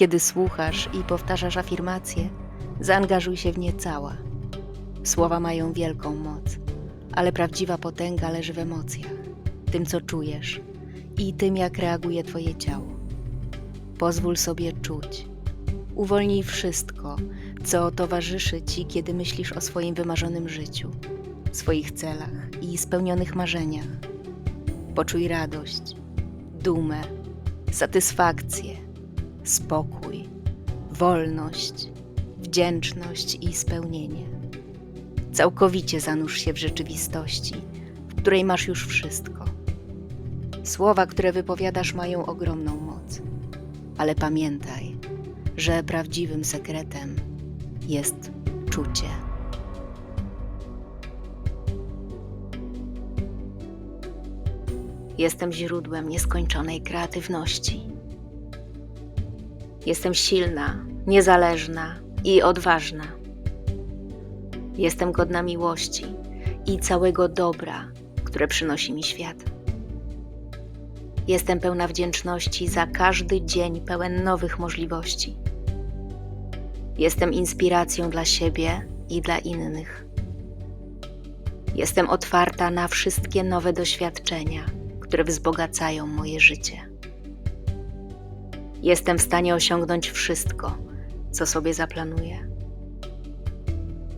Kiedy słuchasz i powtarzasz afirmacje, zaangażuj się w nie cała. Słowa mają wielką moc, ale prawdziwa potęga leży w emocjach, tym co czujesz i tym jak reaguje Twoje ciało. Pozwól sobie czuć. Uwolnij wszystko, co towarzyszy Ci, kiedy myślisz o swoim wymarzonym życiu, swoich celach i spełnionych marzeniach. Poczuj radość, dumę, satysfakcję, spokój, wolność, wdzięczność i spełnienie. Całkowicie zanurz się w rzeczywistości, w której masz już wszystko. Słowa, które wypowiadasz, mają ogromną moc, ale pamiętaj, że prawdziwym sekretem jest czucie. Jestem źródłem nieskończonej kreatywności. Jestem silna, niezależna i odważna. Jestem godna miłości i całego dobra, które przynosi mi świat. Jestem pełna wdzięczności za każdy dzień pełen nowych możliwości. Jestem inspiracją dla siebie i dla innych. Jestem otwarta na wszystkie nowe doświadczenia, które wzbogacają moje życie. Jestem w stanie osiągnąć wszystko, co sobie zaplanuję.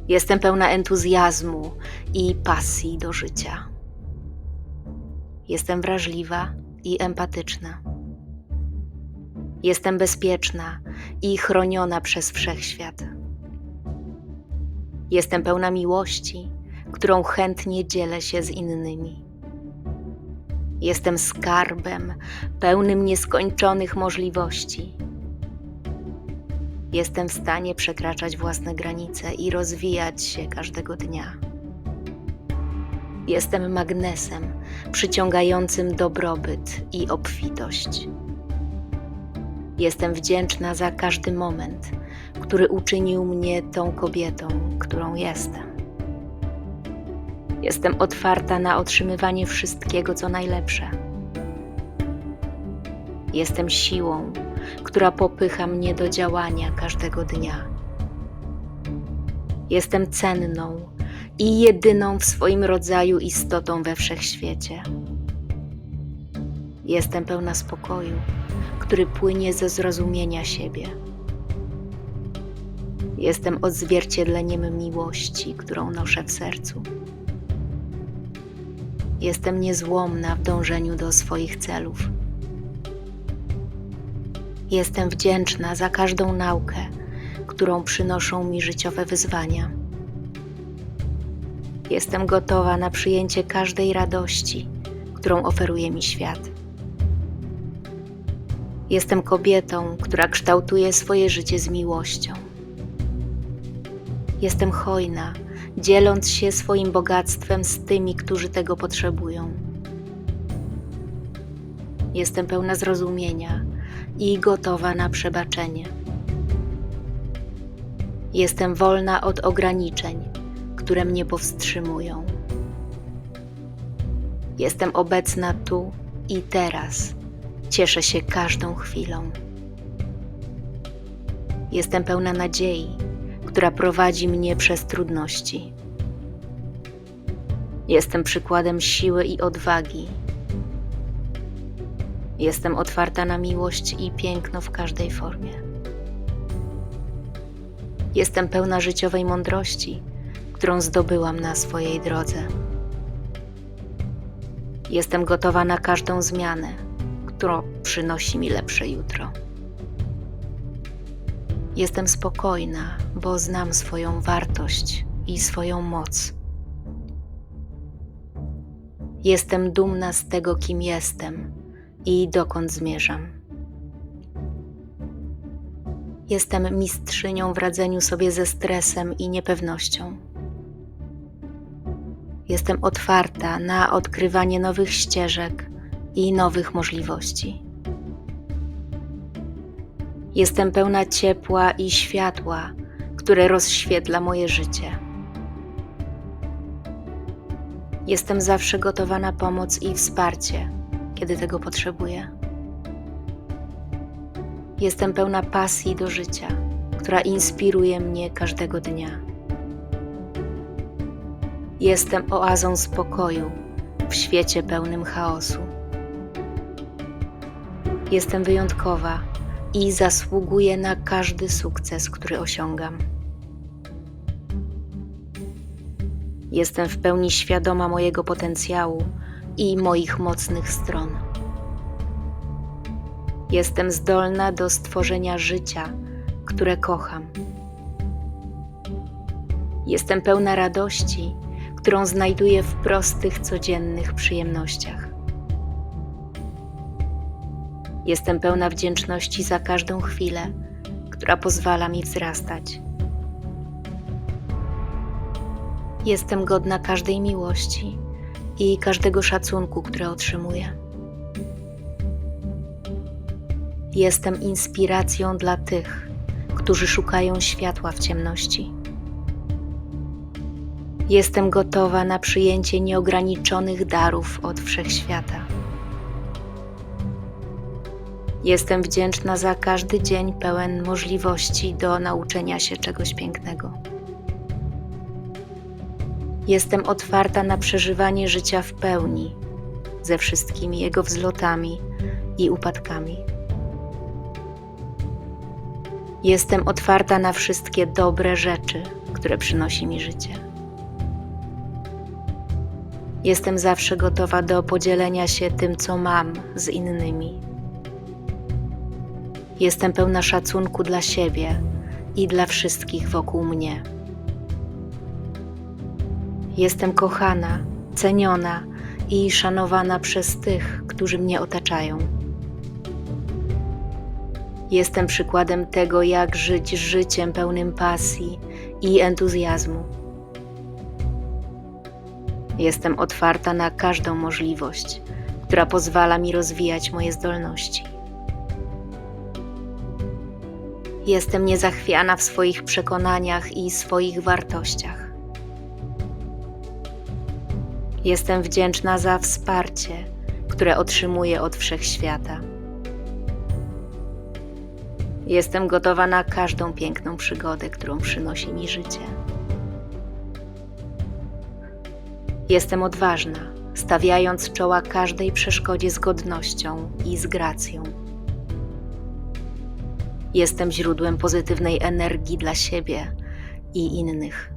Jestem pełna entuzjazmu i pasji do życia. Jestem wrażliwa i empatyczna. Jestem bezpieczna i chroniona przez wszechświat. Jestem pełna miłości, którą chętnie dzielę się z innymi. Jestem skarbem pełnym nieskończonych możliwości. Jestem w stanie przekraczać własne granice i rozwijać się każdego dnia. Jestem magnesem przyciągającym dobrobyt i obfitość. Jestem wdzięczna za każdy moment, który uczynił mnie tą kobietą, którą jestem. Jestem otwarta na otrzymywanie wszystkiego, co najlepsze. Jestem siłą, która popycha mnie do działania każdego dnia. Jestem cenną i jedyną w swoim rodzaju istotą we wszechświecie. Jestem pełna spokoju, który płynie ze zrozumienia siebie. Jestem odzwierciedleniem miłości, którą noszę w sercu. Jestem niezłomna w dążeniu do swoich celów. Jestem wdzięczna za każdą naukę, którą przynoszą mi życiowe wyzwania. Jestem gotowa na przyjęcie każdej radości, którą oferuje mi świat. Jestem kobietą, która kształtuje swoje życie z miłością. Jestem hojna, dzieląc się swoim bogactwem z tymi, którzy tego potrzebują. Jestem pełna zrozumienia i gotowa na przebaczenie. Jestem wolna od ograniczeń, które mnie powstrzymują. Jestem obecna tu i teraz. Cieszę się każdą chwilą. Jestem pełna nadziei, która prowadzi mnie przez trudności. Jestem przykładem siły i odwagi. Jestem otwarta na miłość i piękno w każdej formie. Jestem pełna życiowej mądrości, którą zdobyłam na swojej drodze. Jestem gotowa na każdą zmianę, która przynosi mi lepsze jutro. Jestem spokojna, bo znam swoją wartość i swoją moc. Jestem dumna z tego, kim jestem i dokąd zmierzam. Jestem mistrzynią w radzeniu sobie ze stresem i niepewnością. Jestem otwarta na odkrywanie nowych ścieżek i nowych możliwości. Jestem pełna ciepła i światła, które rozświetla moje życie. Jestem zawsze gotowa na pomoc i wsparcie, kiedy tego potrzebuję. Jestem pełna pasji do życia, która inspiruje mnie każdego dnia. Jestem oazą spokoju w świecie pełnym chaosu. Jestem wyjątkowa i zasługuję na każdy sukces, który osiągam. Jestem w pełni świadoma mojego potencjału i moich mocnych stron. Jestem zdolna do stworzenia życia, które kocham. Jestem pełna radości, którą znajduję w prostych, codziennych przyjemnościach. Jestem pełna wdzięczności za każdą chwilę, która pozwala mi wzrastać. Jestem godna każdej miłości i każdego szacunku, który otrzymuję. Jestem inspiracją dla tych, którzy szukają światła w ciemności. Jestem gotowa na przyjęcie nieograniczonych darów od wszechświata. Jestem wdzięczna za każdy dzień pełen możliwości do nauczenia się czegoś pięknego. Jestem otwarta na przeżywanie życia w pełni, ze wszystkimi jego wzlotami i upadkami. Jestem otwarta na wszystkie dobre rzeczy, które przynosi mi życie. Jestem zawsze gotowa do podzielenia się tym, co mam z innymi. Jestem pełna szacunku dla siebie i dla wszystkich wokół mnie. Jestem kochana, ceniona i szanowana przez tych, którzy mnie otaczają. Jestem przykładem tego, jak żyć życiem pełnym pasji i entuzjazmu. Jestem otwarta na każdą możliwość, która pozwala mi rozwijać moje zdolności. Jestem niezachwiana w swoich przekonaniach i swoich wartościach. Jestem wdzięczna za wsparcie, które otrzymuję od wszechświata. Jestem gotowa na każdą piękną przygodę, którą przynosi mi życie. Jestem odważna, stawiając czoła każdej przeszkodzie z godnością i z gracją. Jestem źródłem pozytywnej energii dla siebie i innych.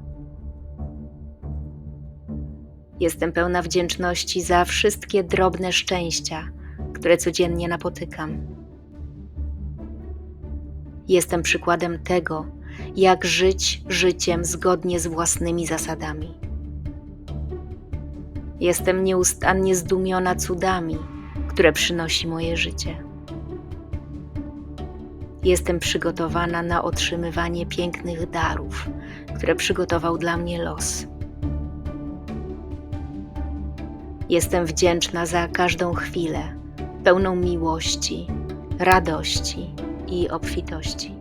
Jestem pełna wdzięczności za wszystkie drobne szczęścia, które codziennie napotykam. Jestem przykładem tego, jak żyć życiem zgodnie z własnymi zasadami. Jestem nieustannie zdumiona cudami, które przynosi moje życie. Jestem przygotowana na otrzymywanie pięknych darów, które przygotował dla mnie los. Jestem wdzięczna za każdą chwilę, pełną miłości, radości i obfitości.